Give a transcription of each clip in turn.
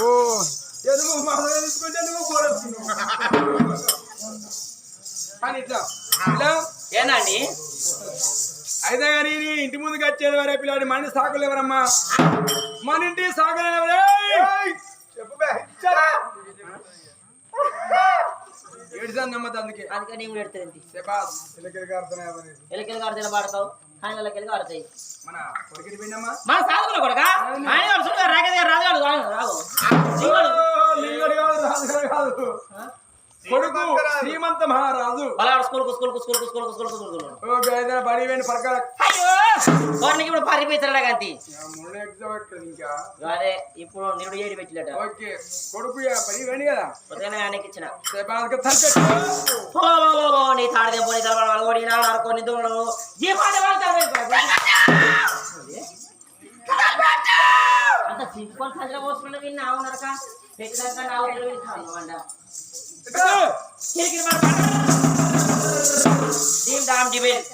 ఓ తీసుకుంటే నువ్వు కోరేసుకున్నావు కానీ ఇట్లా ఇలా ఏనండి అయితే కానీ ఇంటి ముందుకు వచ్చేది వరే పిల్లాడి? మన సాకులు ఎవరమ్మా? మన ఇంటి సాకులు ఎవరే? చెప్పు ఏడిసాను నమ్మద్దు అందుకే అందుకే నీవు అర్థమయ్యా ఎలకెలు పాడతావు? మన సాధకులు కొడక? ఆయన వాడు శ్రీమంత మహారాజు. బలాడు school school school school school school ఓ గైదా బడి పడక అయ్యో! వాడికి ఇప్పుడు పారిపోతాడు ఇంకా? అదే ఇప్పుడు నిరుడు ఏడి పెట్టిలట కొడుకు వేణి కదా? ఉదయం ఆయనకి ఇచ్చిన శబాస్ తగ్గట్టు ఓ, ఓ, ఓ, ఓ, నీ తాడదే పోనీ తలవాడు వాళ్ళు ఓడి నాడు అనుకోని దూడలు. ఏ పాట పాడతావు అంత సింపుల్ సంచల పోసుకుంటే విన్నా అవునరక పెట్టినాక నా కిరికిరి మాట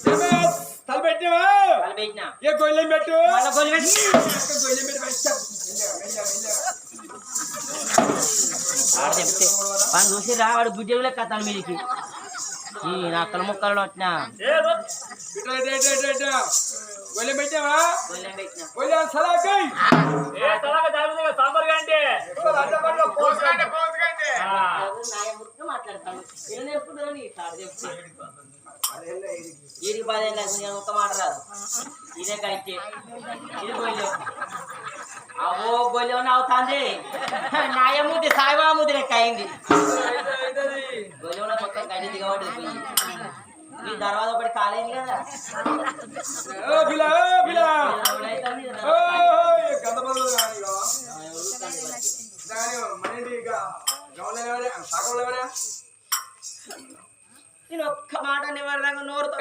శబాస్ తల పెట్టివా వాళ్ళు ఏ గొయ్యం పెట్టు. వాళ్ళ గోలి పెట్టి వాడు చూసి రా వాడు లెక్క అతను మీదికి నా తల ముక్కలు వచ్చిన. గొయ్యం పెట్టావా? గోలి పెట్టిన. గొయ్యం సలాకై? మాట్లాడతాను ఏం ఇది పదేళ్ళ నేను ఒక్క మాట రాదు. ఇదే కైతే ఇది గొల్లెం అవో గొల్లెం అవుతాంది? నాయమూతి సాయిబామూతి లెక్క అయింది. గొల్లెంలో మొత్తం దిగబడి పోయింది. ఈ తర్వాత ఒకటి కాలేదు కదా. గమనం ఎవరే సాకంలో ఎవరే నేను ఒక్క మాట నివారణంగా నోరుతో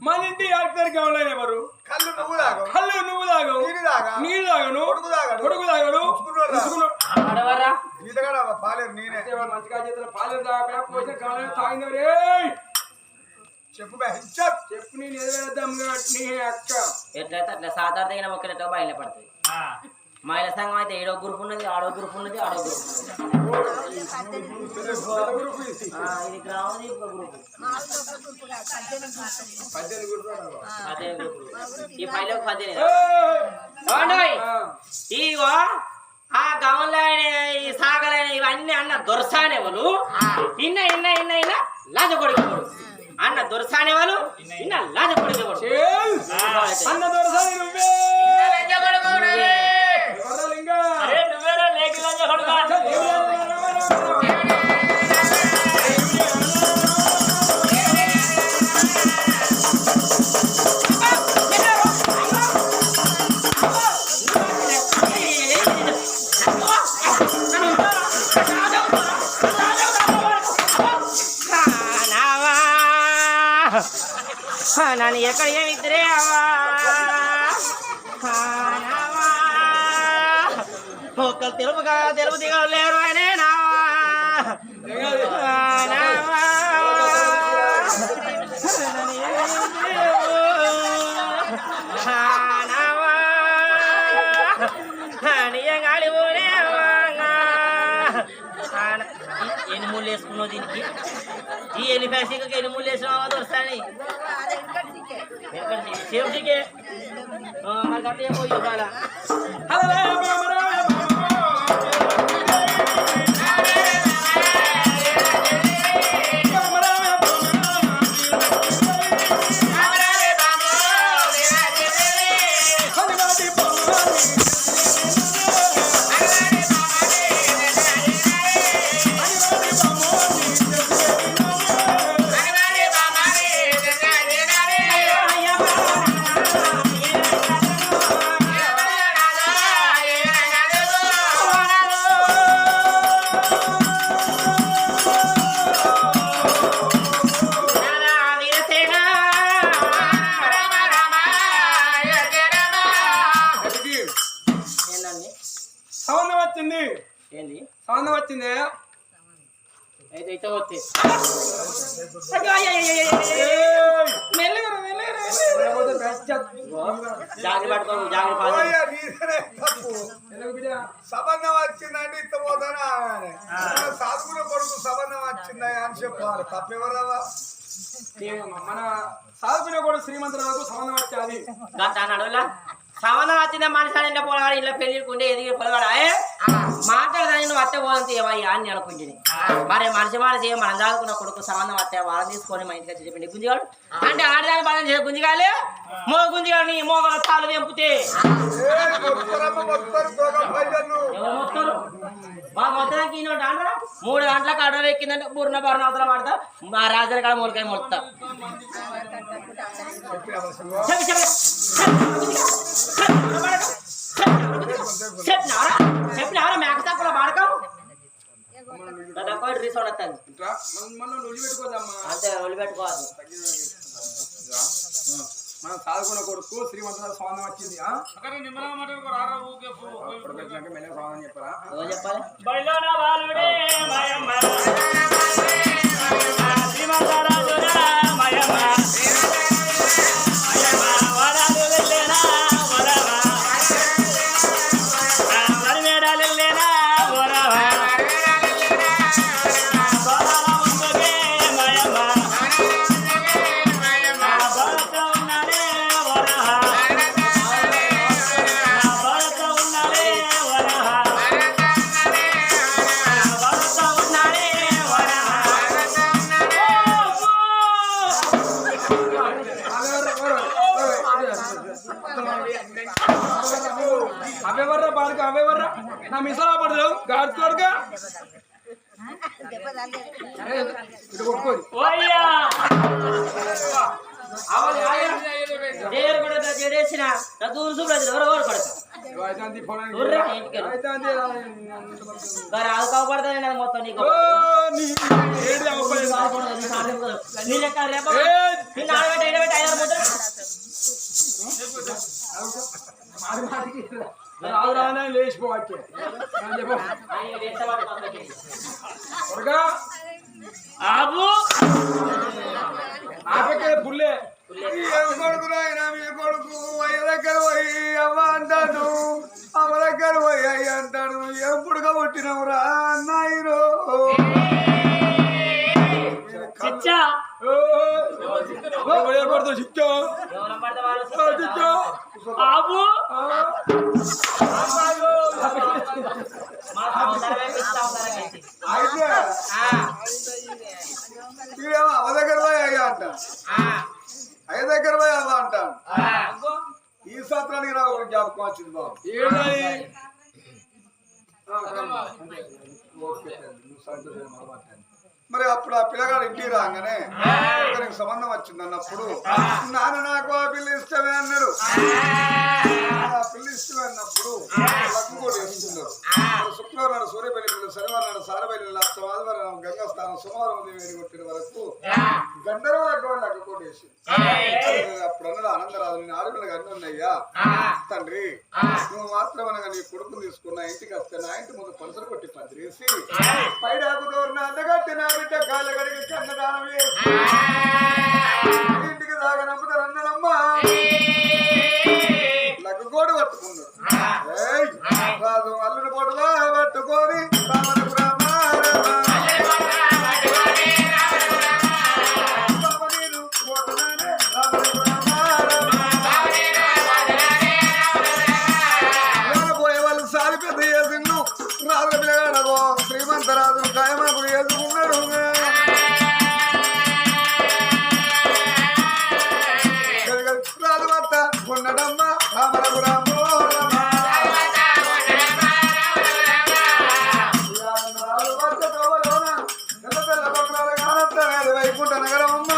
మన ఇంటి యాక్టర్ గమనం ఎవరు? కళ్ళు నువ్వు తాగవు కళ్ళు నువ్వు తాగవు నీళ్ళు తాగా నీళ్ళు తాగను కొడుకు తాగడు. పాలేరు నేనే. మంచిగా చేతుల పోసిన చెప్పు చెప్పు నేను ఎదురెద్దాం నీ అక్క. ఎట్లయితే అట్లా సాధారణ మొక్కలతో బయలు పడుతుంది మహిళా సంఘం అయితే ఏడో గ్రూప్ ఉన్నది ఆడో గ్రూప్ ఉన్నది ఆడో గ్రూప్ ఇది గ్రామం ఇది ఇంకో గ్రూప్. పద్దెనిమిది ఈ పైలో పద్దెనిమిది? ఆ, ఇగో ఆ గమలైన ఈ సాగలైన ఇవన్నీ అన్న దొరసానే వాళ్ళు ఇన్న ఇన్న ఇన్న ఇన్న లాజ కొడుకోడు అన్న దొరసానే వాళ్ళు ఇన్న లాజ కొడుకోడు చేల్. అన్న దొరసాని నువ్వే. ఎవరా లింగా? చల్, ఒక్కరు తెలుపుగా తెలుపు దిగలేరు అనే నావా నావా నావా నియంగాలి ఎన్ని ముళ్ళు వేసుకున్నావు దీనికి? ఈ ఎన్ని ముళ్ళు వేసినావా? దొరుకుతాయి సేఫ్టీకే. మరి గట్ట ఏమో ఇవ్వాలా ఎందుకు బిడ్డ సంబంధం వచ్చిందంటే ఇంత పోతానే సాధుకుల కొడుకు సంబంధం వచ్చిందా అని చెప్పాలి. తప్పెవరవా మన సాధుకునే కూడా శ్రీమంతులకు సంబంధం వచ్చేది. గంట నడువులా? సంబంధం వచ్చిందా మనిషి అని పొలగాడు ఇలా పెళ్ళికుంటే ఎదిగి పొలగాడు ఏ? మాట్లాడదాని నువ్వు అత్తే పోదంతే ఏమయ్యా అని అనుకుంటుంది. మరి మనిషి మనిషి మనం చదువుకున్న కొడుకు సంబంధం వస్తే వాళ్ళని తీసుకొని మా ఇంటికి చెప్పింది గుంజిగాడు అంటే ఆడదాని బాధ చేసే గుంజిగాలే మో గుంజిగాడిని మోగల తాలు వెంపుతే. మొత్తారు, మా మొత్తానికి అంటారా? మూడు గంటలకు ఆర్డర్ ఎక్కిందంటే పూర్ణ భరణ అవతల పడతా. మా రాజుల కాడ మూలకాయ చెప్పి చెప్పి. చెప్పినారా మనం మనం సాధుకున్న కొడుకు శ్రీమంతుల స్వామి వచ్చింది చెప్పరా చెప్పాలి అంతే రా. మరి అది మొత్తం నీకు నీ లెక్క రేపు ఎడబెట్టి ఐదారు ముద్దలు మాటి మాటికి రాదు రానే లేచిపోవచ్చు అని చెప్పు. ఆయన ఎంత వాడు పక్కకి. త్వరగా. ఆబు ఆపకే పుల్లే. ఏం కొడుకు నాయనా మీ కొడుకు అయ్య దగ్గర పోయి అవ్వ అంటాడు అమ్మ దగ్గర పోయి అయ్య అంటాడు ఎప్పుడుగా పుట్టినవురా నాయనో చిచ్చా పడుతుంది చిచ్చో ఎవరు అయితే దగ్గర అంట అయ్య దగ్గర పోయి అవ్వ అంటాడు ఈ సత్రానికి నాకు ఒక జ్ఞాపకం వచ్చింది బాబు ఓకే, నువ్వు సంతోషం మరి అప్పుడు ఆ పిల్లగాడు ఇంటికి రాగానే ఇతనికి సంబంధం వచ్చింది అన్నప్పుడు నాన్న నాకు ఆ పిల్ల ఇష్టమే అన్నాడు. ఆ పిల్ల ఇష్టమే అన్నప్పుడు లగ్గు కూడా వేసుకున్నారు శుక్రవారం నాడు సూర్యపల్లి శనివారం నాడు సారపల్లి లక్ష ఆదివారం గంగా స్థానం సోమవారం ఉదయం వేడి కొట్టిన వరకు గంధర్వ గోడ లగ్గు కూడా వేసి అప్పుడు అన్నది ఆనందరాజు నేను ఆడపిల్లగా అన్నీ ఉన్నాయ్యా తండ్రి నువ్వు మాత్రం అనగా నీ కొడుకుని తీసుకున్న ఇంటికి వస్తే నా ఇంటి ముందు పలుసలు కొట్టి పందిరేసి పైడాకు దోరిన అందగట్టినా బిడ్డ కాళ్ళ గడికి కన్నదానం వేసి ఇంటికి దాకా నగరం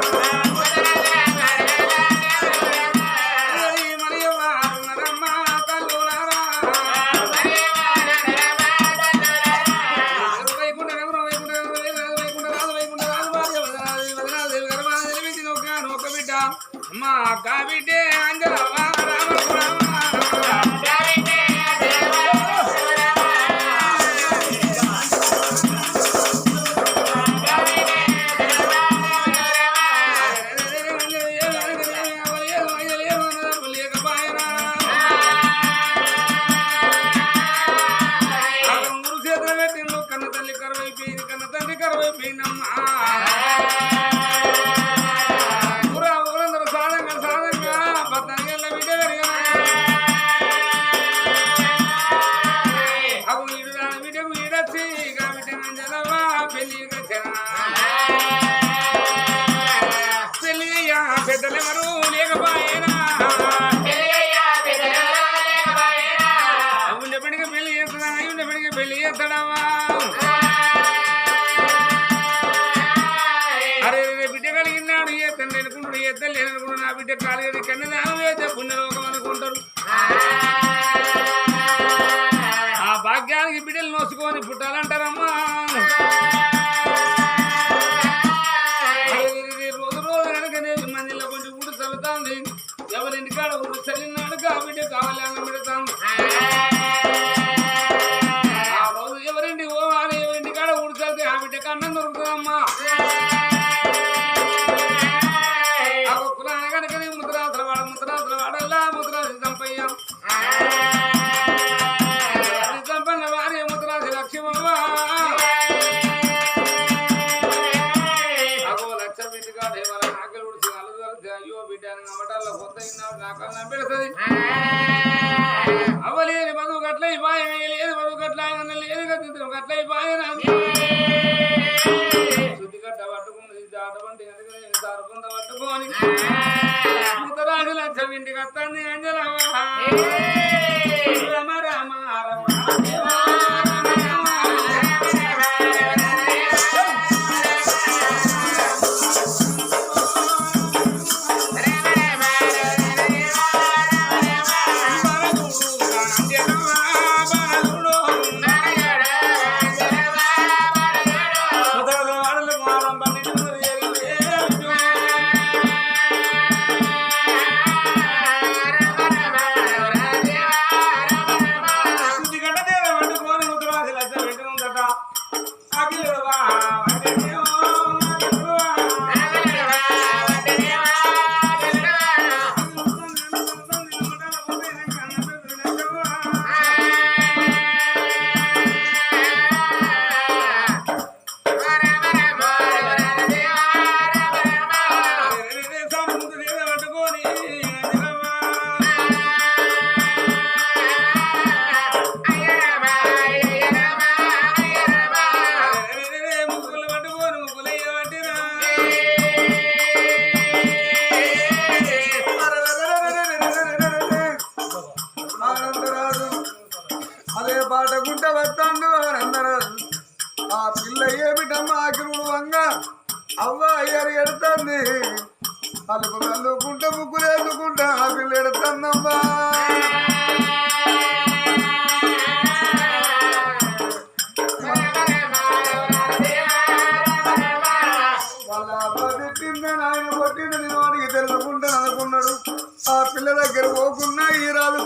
Thank. చదువుతాంది ఎవరింటికాడ ఊరు చలినాడు కాబట్టి కావాలని పెడతాను తన్ని అంజలవా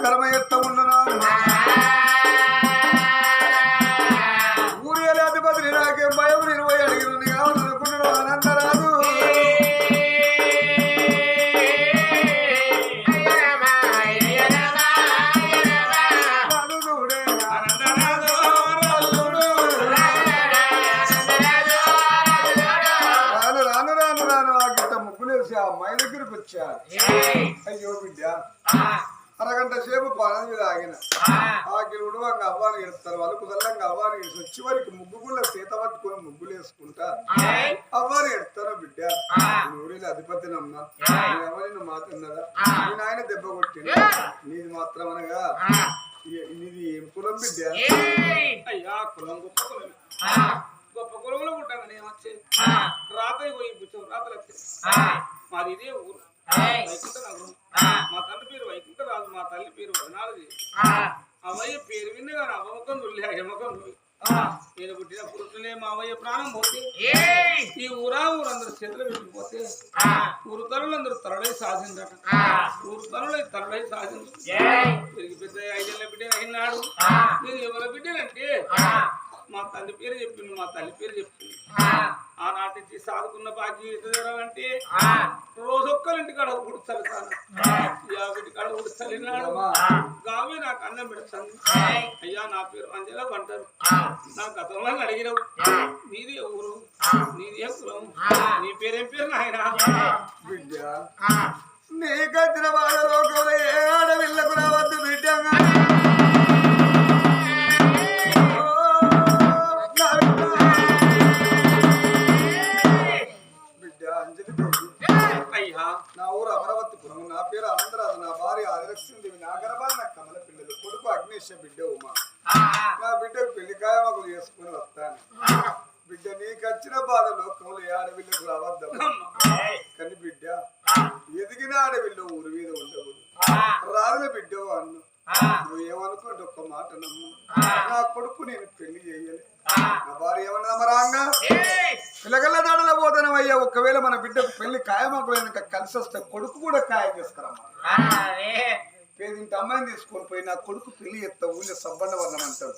కర్మ ఎత్త చివరికి ముగ్గుగుళ్ళ సీత పట్టుకుని ముగ్గులు వేసుకుంటా. అవ్వని ఎడతారా బిడ్డ? నువ్వు అధిపతినమ్మా. ఎవరైనా మాట అన్నదా నేను ఆయన దెబ్బ కొట్టింది నీది మాత్రం అనగా నీది ఏం కులం బిడ్డ? అయ్యా కులం గొప్ప కులం గొప్ప కులంలో ఉంటాను నేను ఏమొచ్చి రాత్రి పోయి కూర్చోం రాత్రి వచ్చి. మాది ఇదే ఊరు. వైకుంఠ నగరం. మా తల్లి పేరు వైకుంఠరాజు మా తల్లి పేరు వదనాలది అవయ్య పేరు విన్నగా అవ్వముఖం నుండి అయ్యముఖం నుండి నేను పుట్టిన పురుషులే మావయ్య ప్రాణం పోతే ఈ ఊరా ఊరందరూ చేతులు పెట్టిపోతే ఊరు తరులందరూ తరడై సాధిందట ఊరు తరులై తరడై సాధించు తిరిగి పెద్ద ఐదేళ్ళ బిడ్డ అయినాడు. నేను ఎవరి మా తండ్రి పేరు చెప్పిండు మా తల్లి పేరు చెప్పిండు. నుంచి సాదుకున్న బాకీ అంటే రోజొక్కరింటి కాడ ఉడుస్తాను సార్. యాభై కాడ ఉడుస్తలేనాడు గావి నాకు అన్నం పెడతాను అయ్యా నా పేరు అంజలా అంటారు నా గతంలో అడిగినావు. నీది ఊరు. నీది ఏ కులం నీ పేరేం పేరు నాయన? బిడ్డ నీకచ్చిన బాధ లోకంలో ఏ ఆడవిల్లకు రావద్దు బిడ్డ. భార్య ఆదిలక్ష్మీదేవి నా గర్భాలు నా కమల పిల్లలు కొడుకు అగ్నేశ బిడ్డ ఉమా. నా బిడ్డకు పెళ్ళి కాయమకులు చేసుకుని వస్తాను. బిడ్డ నీకు వచ్చిన బాధ లోకంలో ఏ రావద్దమ్మా కానీ బిడ్డ ఎదిగిన ఆడవిల్లు ఊరి మీద ఉండకూడదు. రాదుల బిడ్డ అన్ను. నువ్వు ఏమనుకోండి ఒక్క మాట నమ్ము. నా కొడుకు నేను పెళ్ళి చేయలే నా భార్య ఏమన్నా మరాంగా పిల్లగల్ల దాడలో పోతానమయ్యా ఒకవేళ మన బిడ్డకు పెళ్ళి ఖాయమాకులైనాక కలిసి వస్తే కొడుకు కూడా ఖాయం చేసుకురమ్మా. పేదింటి అమ్మాయిని తీసుకొని పోయి నా కొడుకు పెళ్ళి ఎత్త ఊళ్ళో సబ్బండ వర్ణం అంటాడు.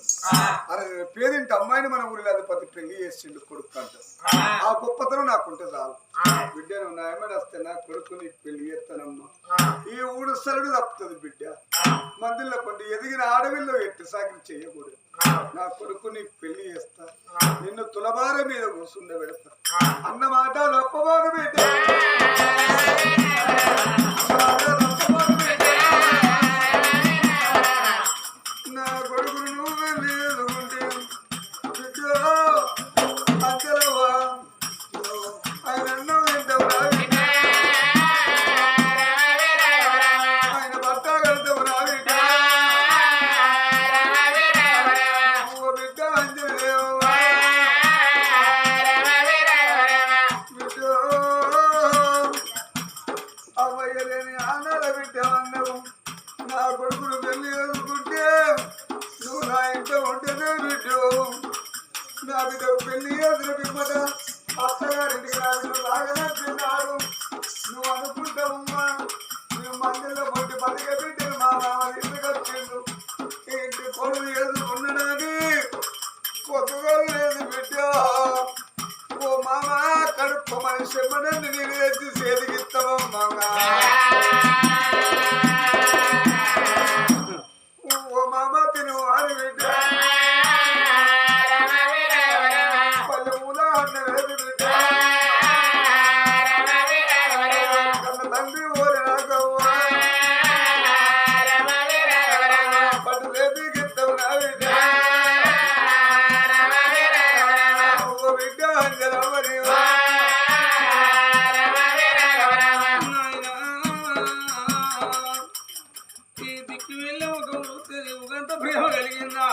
అరే పేదింటి అమ్మాయిని మన ఊరిలో అధిపతి పెళ్ళి చేసిండు కొడుకు అంటాడు ఆ. గొప్పతనం నాకుంటే చాలు. బిడ్డ నువ్వు నా ఎమ్మడి వస్తే నా కొడుకుని పెళ్ళి చేస్తానమ్మా. ఈ ఊడు సరుడు తప్పుతుంది బిడ్డ. మందిలో కొన్ని ఎదిగిన ఆడవిల్లో ఎట్టి సాగిరి చేయకూడదు. నా కొడుకుని పెళ్ళి చేస్తా. నిన్ను తులబార మీద కూర్చుండ పెడతా అన్న మాట లొప్పబాగు బిడ్డ ఈ వెళ్ళి ఒక ఉగంత ప్రేమ కలిగిందా?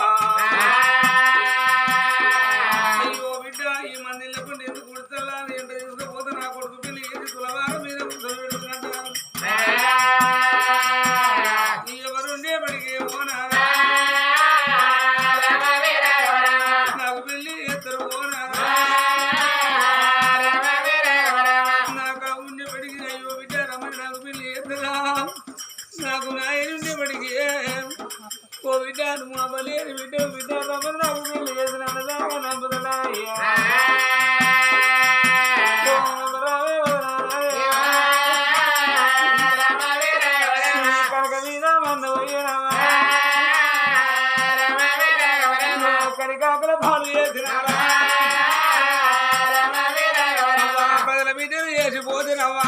కరికాకుల పాలు చేసినవా పదల బిడ్డలు చేసిపోతున్నవా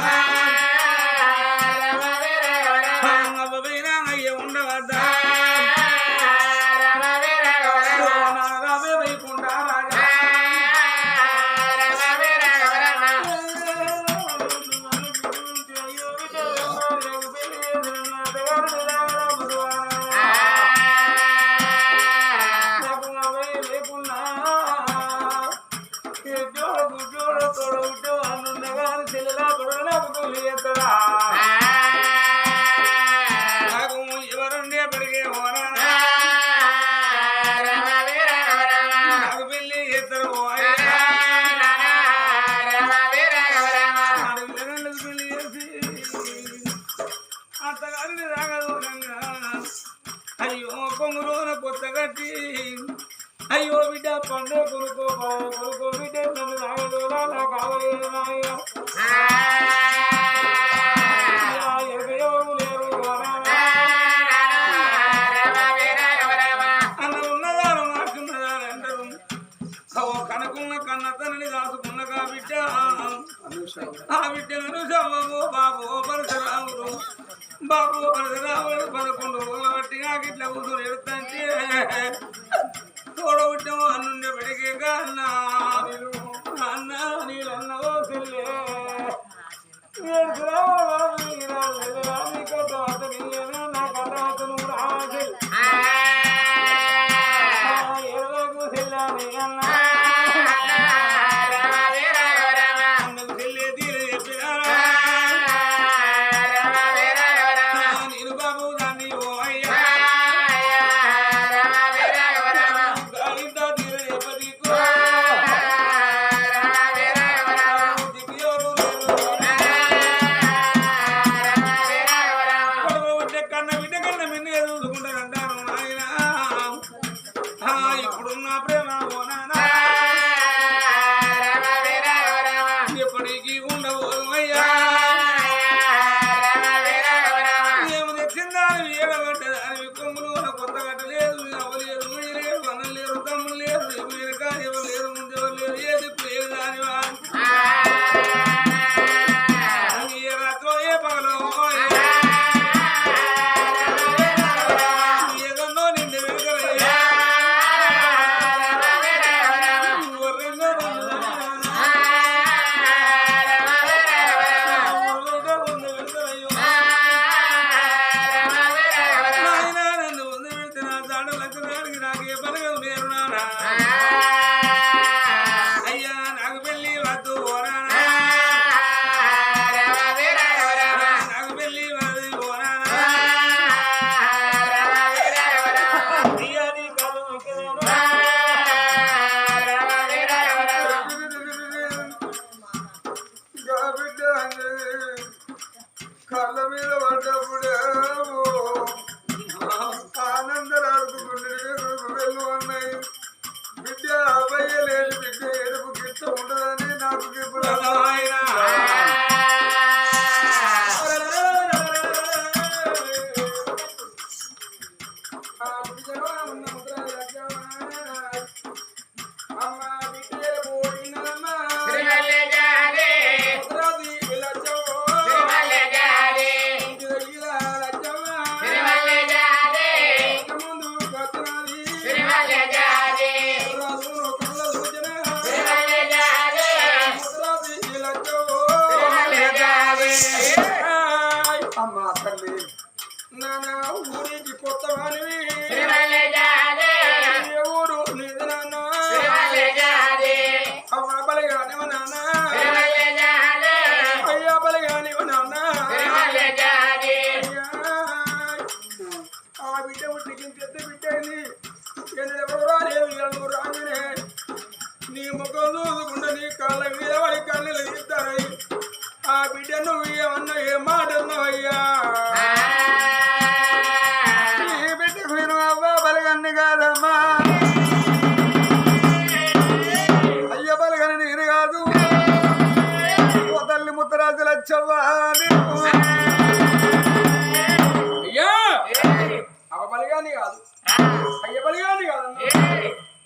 Yeah, good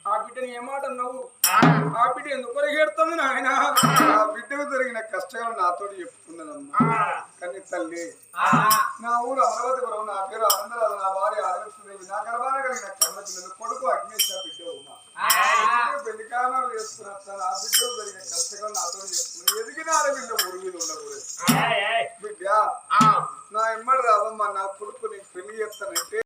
ఆ బిడ్డని ఏమాట అన్నావు? ఆ బిడ్డ ఎందుకు పరిగెడుతుంది నాయన? ఆ బిడ్డకు జరిగిన కష్టాలు నాతో చెప్పుకున్నదమ్మా. తల్లి నా ఊరు అమరావతిపురం నా పేరు అందరూ నా భార్య ఆదర్శదేవి నా గర్భాన కలిగిన కన్న పిల్లలు కొడుకు అగ్నేశ్వర బిడ్డ ఉన్నా పెళ్ళి కాలం చేస్తున్నారు సార్ కష్టంగా నాతో చెప్తున్నాను ఎదిగినాడ బిడ్డ మురుగులు ఉండకూడదు. బిడ్డ నా ఎమ్మడి రావమ్మా నా కొడుకు నేను పెళ్ళి చేస్తానంటే